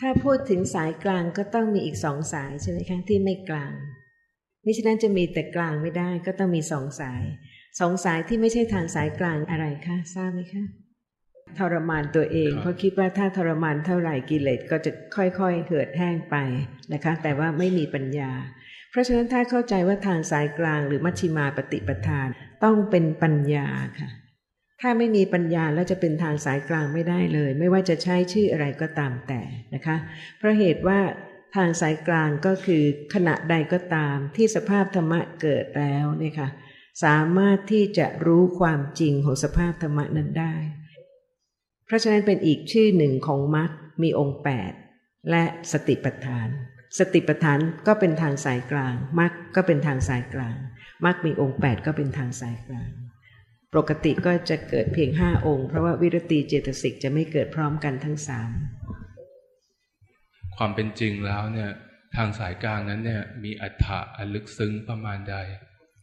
ถ้าพูดถึงสายกลางก็ต้องมีอีกสองสายใช่ไหมคะที่ไม่กลางมิฉะนั้นจะมีแต่กลางไม่ได้ก็ต้องมีสองสายสองสายที่ไม่ใช่ทางสายกลางอะไรคะทราบไหมคะทรมานตัวเองเพราะคิดว่าถ้าทรมานเท่าไหร่กิเลสก็จะค่อยๆเหือดแห้งไปนะคะ แต่ว่าไม่มีปัญญา เพราะฉะนั้นถ้าเข้าใจว่าทางสายกลางหรือมัชชิมาปฏิปทาน ต้องเป็นปัญญาค่ะ ถ้าไม่มีปัญญาแล้วจะเป็นทางสายกลางไม่ได้เลย ไม่ว่าจะใช้ชื่ออะไรก็ตามแต่นะคะ เพราะเหตุว่าทางสายกลางก็คือขณะใดก็ตามที่สภาพธรรมะเกิดแล้วเนี่ยค่ะสามารถที่จะรู้ความจริงของสภาพธรรมะนั้นได้ เพราะฉะนั้นเป็นอีกชื่อหนึ่งของมรรคมีองค์แปดและสติปัฏฐาน สติปัฏฐานก็เป็นทางสายกลางมรรคก็เป็นทางสายกลางมรรคมีองค์แปดก็เป็นทางสายกลาง ปกติก็จะเกิดเพียงห้าองค์ เพราะว่าวิรติเจตสิกจะไม่เกิดพร้อมกันทั้งสามความเป็นจริงแล้วเนี่ยทางสายกลางนั้นเนี่ยมีอัฏฐะอันลึกซึ้งประมาณใด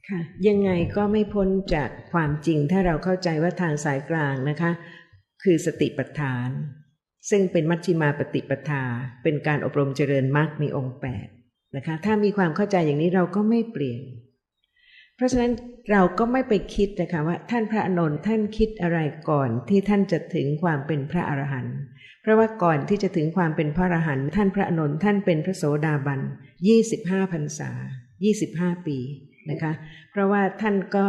ค่ะยังไงก็ไม่พ้นจากความจริงถ้าเราเข้าใจว่าทางสายกลางนะคะ คือสติปัฏฐาน ซึ่งเป็นมัชฌิมาปฏิปทา เป็นการอบรมเจริญมรรคมีองค์แปดนะคะถ้ามีความเข้าใจอย่างนี้เราก็ไม่เปลี่ยน เพราะฉะนั้นเราก็ไม่ไปคิดนะคะว่าท่านพระอนนท์ท่านคิดอะไรก่อนที่ท่านจะถึงความเป็นพระอรหันต์เพราะว่าก่อนที่จะถึงความเป็นพระอรหันต์ท่านพระอนนท์ท่านเป็นพระโสดาบันยี่สิบห้าพรรษายี่สิบห้าปีนะคะเพราะว่าท่านก็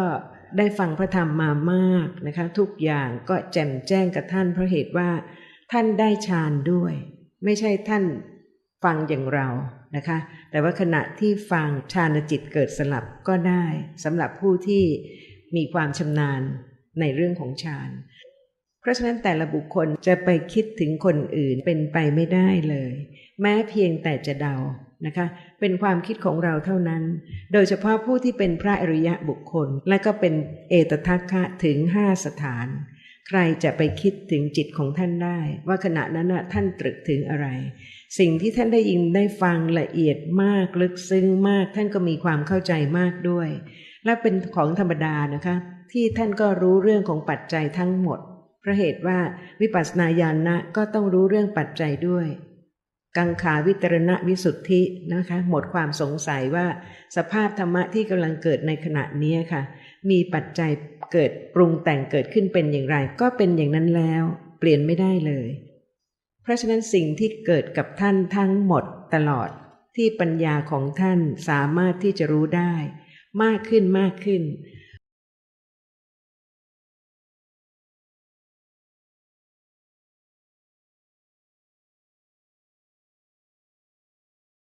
ได้ฟังพระธรรมมามากนะคะทุกอย่างก็แจ่มแจ้งกับท่านเพราะเหตุว่าท่านได้ฌานด้วย ไม่ใช่ท่าน ฟังอย่างเรานะคะ แต่ว่าขณะที่ฟังฌานจิตเกิดสลับก็ได้สำหรับผู้ที่มีความชำนาญในเรื่องของฌานเพราะฉะนั้นแต่ละบุคคลจะไปคิดถึงคนอื่นเป็นไปไม่ได้เลย แม้เพียงแต่จะเดานะคะ เป็นความคิดของเราเท่านั้น โดยเฉพาะผู้ที่เป็นพระอริยะบุคคล และก็เป็นเอตทัคคะถึงห้าสถาน ใครจะไปคิดถึงจิตของท่านได้ ว่าขณะนั้นท่านตรึกถึงอะไร สิ่งที่ท่านได้ยินได้ฟังละเอียดมากลึกซึ้งมาก ท่านก็มีความเข้าใจมากด้วย และเป็นของธรรมดานะคะ ที่ท่านก็รู้เรื่องของปัจจัยทั้งหมดเพราะเหตุว่าวิปัสสนาญาณนะก็ต้องรู้เรื่องปัจจัยด้วย กังขาวิตรณวิสุทธินะคะ หมดความสงสัยว่าสภาพธรรมะที่กำลังเกิดในขณะนี้ค่ะ มีปัจจัยเกิดปรุงแต่งเกิดขึ้นเป็นอย่างไร ก็เป็นอย่างนั้นแล้ว เปลี่ยนไม่ได้เลย เพราะฉะนั้นสิ่งที่เกิดกับท่านทั้งหมดตลอดที่ปัญญาของท่านสามารถที่จะรู้ได้ มากขึ้นมากขึ้น